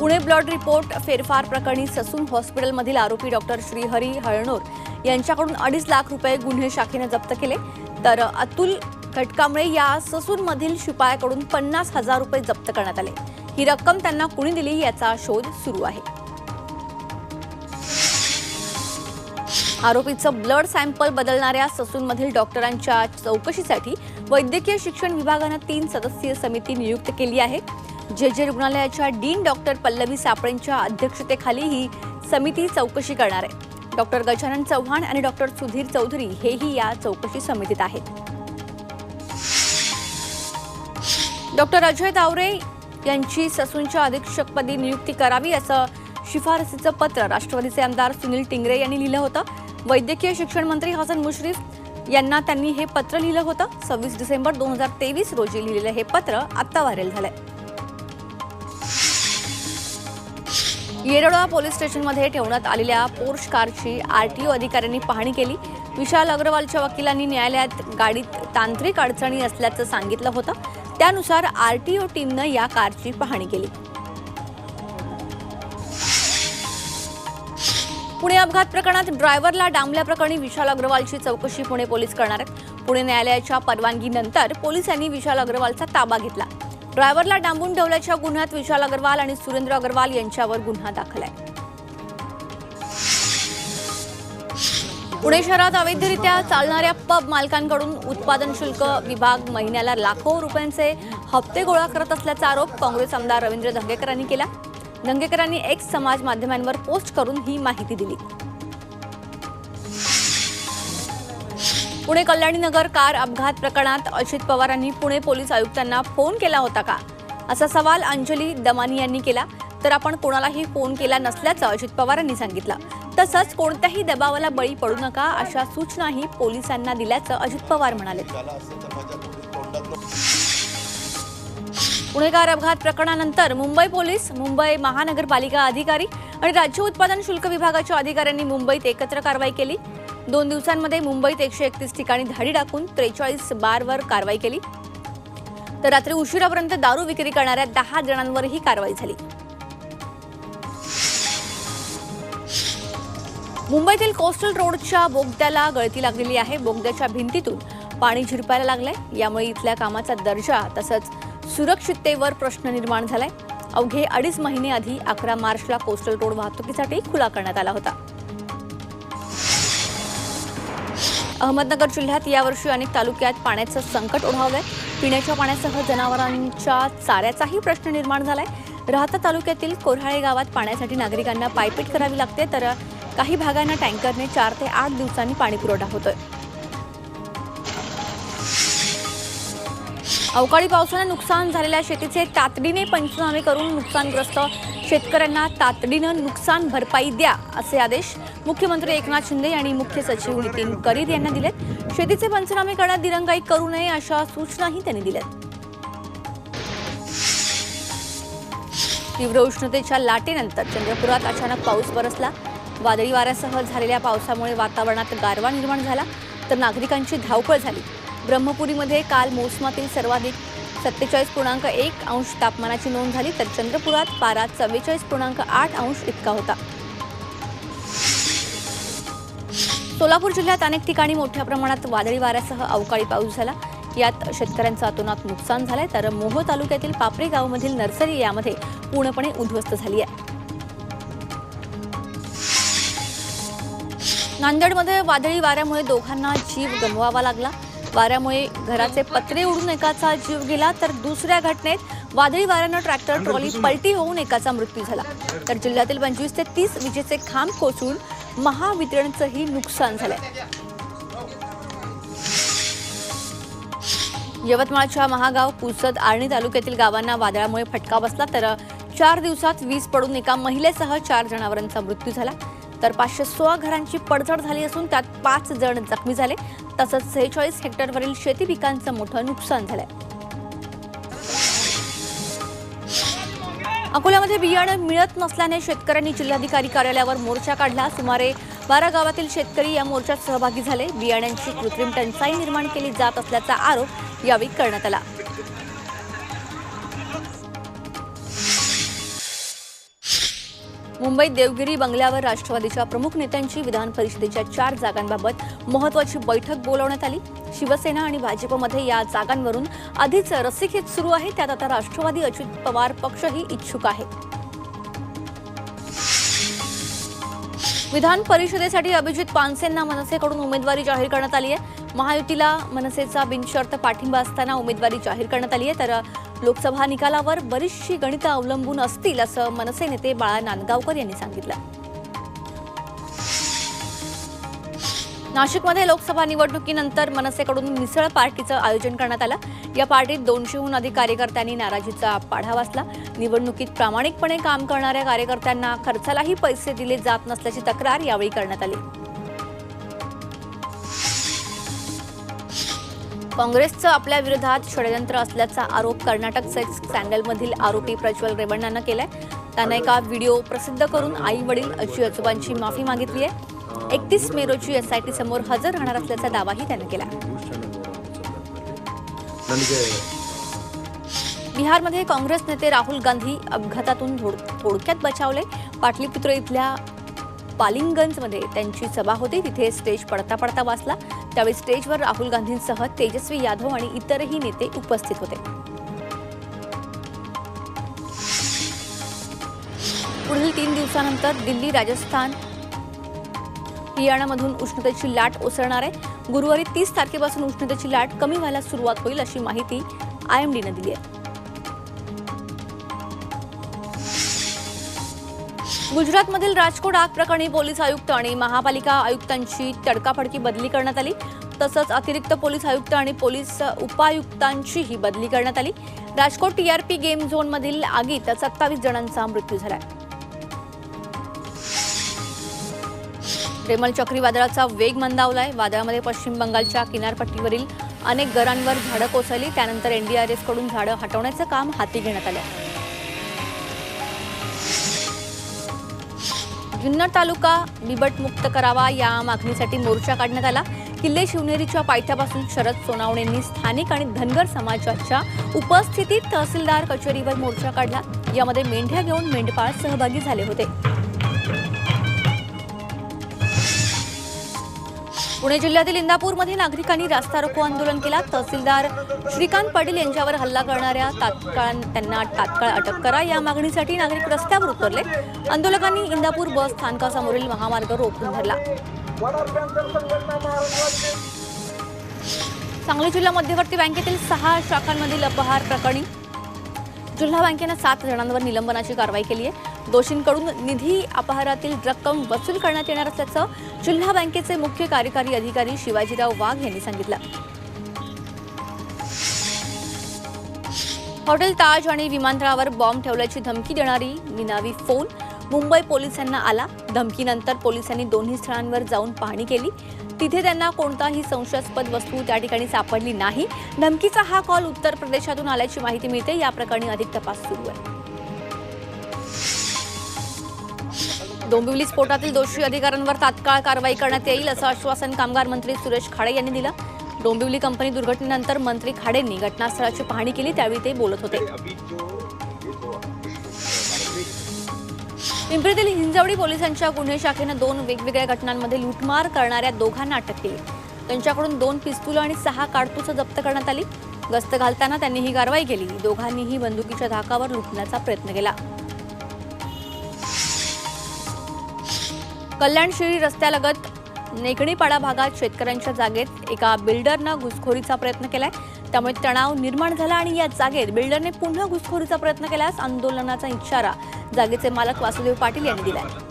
Pune blood report फेरफार प्रकरणी Sassoon हॉस्पिटलमधील आरोपी डॉक्टर श्रीहरी हळणोर यांच्याकडून अडीच लाख रुपये गुन्हे शाखेने जप्त केले. तर अतुल खटकामुळे या ससूनमधील शिपायाकडून पन्नास हजार रुपये जप्त करण्यात आले. ही रक्कम त्यांना कुणी दिली याचा शोध सुरू आहे. आरोपीचं ब्लड सॅम्पल बदलणाऱ्या ससूनमधील डॉक्टरांच्या चौकशीसाठी वैद्यकीय शिक्षण विभागानं तीन सदस्यीय समिती नियुक्त केली आहे. जे जे रुग्णालयाच्या डीन डॉक्टर पल्लवी सापळेंच्या अध्यक्षतेखाली ही समिती चौकशी करणार आहे. डॉक्टर गजानन चव्हाण आणि डॉक्टर सुधीर चौधरी हेही या चौकशी समितीत आहेत. डॉक्टर अजय दावरे यांची ससूनच्या अधीक्षकपदी नियुक्ती करावी असं शिफारसीचं पत्र राष्ट्रवादीचे आमदार सुनील टिंगरे यांनी लिहिलं होतं. वैद्यकीय शिक्षण मंत्री हसन मुश्रीफ यांना त्यांनी हे पत्र लिहिलं होतं. सव्वीस डिसेंबर दोन हजार तेवीस रोजी लिहिलेलं हे पत्र आत्ता व्हायरल झालंय. येरडोळा पोलीस स्टेशनमध्ये ठेवण्यात आलेल्या पोर्श कारची आर टी ओ अधिकाऱ्यांनी पाहणी केली. विशाल अग्रवालच्या वकिलांनी न्यायालयात गाडीत तांत्रिक अडचणी असल्याचं सांगितलं होतं. त्यानुसार आर टी ओ टीमनं या कारची पाहणी केली. पुणे अपघात प्रकरणात ड्रायव्हरला डांबल्याप्रकरणी विशाल अग्रवालची चौकशी पुणे पोलीस करणार आहेत. पुणे न्यायालयाच्या परवानगीनंतर पोलिसांनी विशाल अग्रवालचा ताबा घेतला. ड्रायव्हरला डांबून ठेवल्याच्या गुन्ह्यात विशाल अग्रवाल आणि सुरेंद्र अग्रवाल यांच्यावर गुन्हा दाखल आहे. पुणे शहरात अवैधरित्या चालणाऱ्या पब मालकांकडून उत्पादन शुल्क विभाग महिन्याला लाखो रुपयांचे हप्ते गोळा करत असल्याचा आरोप काँग्रेस आमदार रवींद्र धंगेकरांनी केला. धंगेकरांनी एक्स समाज माध्यमांवर पोस्ट करून ही माहिती दिली. पुणे कल्याणीनगर कार अपघात प्रकरणात अजित पवारांनी पुणे पोलीस आयुक्तांना फोन केला होता का? असा सवाल अंजली दमानी यांनी केला. तर आपण कोणालाही फोन केला नसल्याचं अजित पवारांनी सांगितलं. तसंच कोणत्याही दबावाला बळी पडू नका अशा सूचनाही पोलिसांना दिल्याचं अजित पवार म्हणाले. पुणेकार अपघात प्रकरणानंतर मुंबई पोलीस मुंबई महानगरपालिका अधिकारी आणि राज्य उत्पादन शुल्क विभागाच्या अधिकाऱ्यांनी मुंबईत एकत्र कारवाई केली. दोन दिवसांमध्ये मुंबईत एकशे एकतीस ठिकाणी धाडी टाकून त्रेचाळीस बारवर कारवाई केली. तर रात्री उशिरापर्यंत दारू विक्री करणाऱ्या दहा जणांवरही कारवाई झाली. मुंबईतील कोस्टल रोडच्या बोगद्याला गळती लागलेली आहे. बोगद्याच्या भिंतीतून पाणी झिरपायला लागलंय. यामुळे इथल्या कामाचा दर्जा तसंच सुरक्षिततेवर प्रश्न निर्माण झालाय. अवघे अडीच महिने आधी अकरा मार्चला कोस्टल रोड वाहतुकीसाठी खुला करण्यात आला होता. अहमदनगर जिल्ह्यात यावर्षी अनेक तालुक्यात पाण्याचं संकट ओढावलंय. पिण्याच्या पाण्यासह जनावरांच्या चाऱ्याचाही प्रश्न निर्माण झालाय. राहता तालुक्यातील कोऱ्हाळे गावात पाण्यासाठी नागरिकांना पायपीट करावी लागते तर काही भागांना टँकरने चार ते आठ दिवसांनी पाणी पुरवठा होतोय. अवकाळी पावसानं नुकसान झालेल्या शेतीचे तातडीने पंचनामे करून नुकसानग्रस्त शेतकऱ्यांना तातडीनं नुकसान भरपाई द्या असे आदेश मुख्यमंत्री एकनाथ शिंदे आणि मुख्य सचिव नितीन करीर यांना दिलेत. शेतीचे पंचनामे करण्यात दिरंगाई करू नये अशा सूचनाही त्यांनी दिल्यात. तीव्र उष्णतेच्या लाटेनंतर चंद्रपुरात अचानक पाऊस बरसला. वादळी वाऱ्यासह झालेल्या पावसामुळे वातावरणात गारवा निर्माण झाला तर नागरिकांची धावपळ झाली. ब्रह्मपुरीमध्ये काल मोसमातील सर्वाधिक सत्तेचाळीस पूर्णांक एक अंश तापमानाची नोंद झाली तर चंद्रपुरात पारा चव्वेचाळीस पूर्णांक आठ अंश इतका होता. सोलापूर जिल्ह्यात अनेक ठिकाणी मोठ्या प्रमाणात वादळी वाऱ्यासह अवकाळी पाऊस झाला. यात शेतकऱ्यांचं अतोनात नुकसान झालंय तर मोहो तालुक्यातील पापरे गावामधील नर्सरी यामध्ये पूर्णपणे उद्ध्वस्त झाली आहे. नांदेडमध्ये वादळी वाऱ्यामुळे दोघांना जीव गमवावा लागला. वाऱ्यामुळे घराचे पत्रे उडून एकाचा जीव गेला तर दुसऱ्या घटनेत वादळी वाऱ्यानं ट्रॅक्टर ट्रॉली पलटी होऊन एकाचा मृत्यू झाला. तर जिल्ह्यातील पंचवीस ते तीस विजेचे खांब कोसळून महावितरणचंही नुकसान झालंय. यवतमाळच्या महागाव पुसद आर्णी तालुक्यातील गावांना वादळामुळे फटका बसला तर चार दिवसात वीज पडून एका महिलेसह चार जनावरांचा मृत्यू झाला. तर पाचशे सोळा घरांची पडझड झाली असून त्यात पाच जण जखमी झाले. तसंच सेहेचाळीस हेक्टरवरील शेती पिकांचं मोठं नुकसान झालंय. अकोल्यामध्ये बियाणं मिळत नसल्याने शेतकऱ्यांनी जिल्हाधिकारी कार्यालयावर मोर्चा काढला. सुमारे बारा गावातील शेतकरी या मोर्चात सहभागी झाले. बियाण्यांची कृत्रिम टंचाई निर्माण केली जात असल्याचा आरोप यावेळी करण्यात आला. मुंबईत देवगिरी बंगल्यावर राष्ट्रवादीच्या प्रमुख नेत्यांची विधान परिषदेच्या चार जागांबाबत महत्वाची बैठक बोलावण्यात आली. शिवसेना आणि भाजपमध्ये या जागांवरून आधीच रस्सीखेच सुरू आहे. त्यात आता राष्ट्रवादी अजित पवार पक्षही इच्छुक आहे. विधान परिषदेसाठी अभिजित पानसेंना मनसेकडून उमेदवारी जाहीर करण्यात आली आहे. महायुतीला मनसेचा बिनशर्त पाठिंबा असताना उमेदवारी जाहीर करण्यात आली आहे. तर लोकसभा निकालावर बरीचशी गणितं अवलंबून असतील असं मनसे नेते बाळा नांदगावकर यांनी सांगितलं. नाशिकमध्ये लोकसभा निवडणुकीनंतर मनसेकडून मिसळ पार्टीचं आयोजन करण्यात आलं. या पार्टीत दोनशेहून अधिक कार्यकर्त्यांनी नाराजीचा पाढा वाचला. निवडणुकीत प्रामाणिकपणे काम करणाऱ्या कार्यकर्त्यांना खर्चालाही पैसे दिले जात नसल्याची तक्रार यावेळी करण्यात आली. काँग्रेसचं आपल्या विरोधात षडयंत्र असल्याचा आरोप कर्नाटक सेक्स सँडलमधील आरोपी प्रज्वल रेवण्णानं केलाय. त्यानं एका व्हिडिओ प्रसिद्ध करून आई वडील अजी आजोबांची माफी मागितली आहे. एकतीस मे रोजी एसआयटी समोर हजर राहणार असल्याचा दावाही त्यानं केला बिहारमध्ये काँग्रेस नेते राहुल गांधी अपघातातून थोडक्यात बचावले. पाटलीपुत्र इथल्या पालिंगगंजमध्ये त्यांची सभा होती. तिथे स्टेज पडता पडता वाचला. त्यावेळी स्टेजवर राहुल गांधींसह तेजस्वी यादव आणि इतरही नेते उपस्थित होते. पुढील तीन दिवसानंतर दिल्ली राजस्थान हरियाणामधून उष्णतेची लाट ओसरणार आहे. गुरुवारी तीस तारखेपासून उष्णतेची लाट कमी व्हायला सुरुवात होईल अशी माहिती आयएमडीनं दिली आहे. गुजरातमधील राजकोट आग प्रकरणी पोलीस आयुक्त आणि महापालिका आयुक्तांची तडकाफडकी बदली करण्यात आली. तसंच अतिरिक्त पोलीस आयुक्त आणि पोलीस उपायुक्तांचीही बदली करण्यात आली. राजकोट टीआरपी गेम झोनमधील आगीत सत्तावीस जणांचा मृत्यू झालाय. रेमल चक्रीवादळाचा वेग मंदावलाय. वादळामध्ये पश्चिम बंगालच्या किनारपट्टीवरील अनेक घरांवर झाडं कोसळली. त्यानंतर एनडीआरएफकडून झाडं हटवण्याचं काम हाती घेण्यात आलं जुन्नर तालुका बिबटमुक्त करावा या मागणीसाठी मोर्चा काढण्यात आला. किल्ले शिवनेरीच्या पायथ्यापासून शरद सोनावणेंनी स्थानिक आणि धनगर समाजाच्या उपस्थितीत तहसीलदार कचेरीवर मोर्चा काढला. यामध्ये मेंढ्या घेऊन मेंढपाळ सहभागी झाले होते. पुणे जिल्ह्यातील इंदापूरमध्ये नागरिकांनी रास्ता रोको आंदोलन केला. तहसीलदार श्रीकांत पाटील यांच्यावर हल्ला करणाऱ्या तात्काळ त्यांना तात्काळ अटक करा या मागणीसाठी नागरिक रस्त्यावर उतरले. आंदोलकांनी इंदापूर बस स्थानकासमोरील महामार्ग रोखून धरला. सांगली जिल्हा मध्यवर्ती बँकेतील सहा शाखांमधील अपहार प्रकरणी जिल्हा बँकेनं सात जणांवर निलंबनाची कारवाई केली आहे. दोषींकडून निधी अपहारातील रक्कम वसूल करण्यात येणार असल्याचं जिल्हा बँकेचे मुख्य कार्यकारी अधिकारी शिवाजीराव वाघ यांनी सांगितलं. हॉटेल ताज आणि विमानतळावर बॉम्ब ठेवल्याची धमकी देणारी निनावी फोन. मुंबई पोलिसांना आला. धमकीनंतर पोलिसांनी दोन्ही स्थळांवर जाऊन पाहणी केली. तिथे त्यांना कोणताही संशयास्पद वस्तू त्या ठिकाणी सापडली नाही. धमकीचा हा कॉल उत्तर प्रदेशातून आल्याची माहिती मिळते. या प्रकरणी अधिक तपास सुरू आहे. डोंबिवली स्फोटातील दोषी अधिकाऱ्यांवर तात्काळ कारवाई करण्यात येईल असं आश्वासन कामगार मंत्री सुरेश खाडे यांनी दिलं. डोंबिवली कंपनी दुर्घटनेनंतर मंत्री खाडेंनी घटनास्थळाची पाहणी केली त्यावेळी ते बोलत होते. पिंपरीतील हिंजवडी पोलिसांच्या गुन्हे शाखेनं दोन वेगवेगळ्या घटनांमध्ये लूटमार करणाऱ्या दोघांना अटक केली. त्यांच्याकडून दोन पिस्तुलं आणि सहा काडतुसं जप्त करण्यात आली. गस्त घालताना त्यांनी ही कारवाई केली. दोघांनीही बंदुकीच्या धाकावर लुटण्याचा प्रयत्न केला. कल्याणशिरी रस्त्यालगत नेकणीपाडा भागात शेतकऱ्यांच्या जागेत एका बिल्डरनं घुसखोरीचा प्रयत्न केलाय. त्यामुळे तणाव निर्माण झाला आणि या जागेत बिल्डरने पुन्हा घुसखोरीचा प्रयत्न केल्यास आंदोलनाचा इशारा जागेचे मालक वासुदेव पाटील यांनी दिलाय.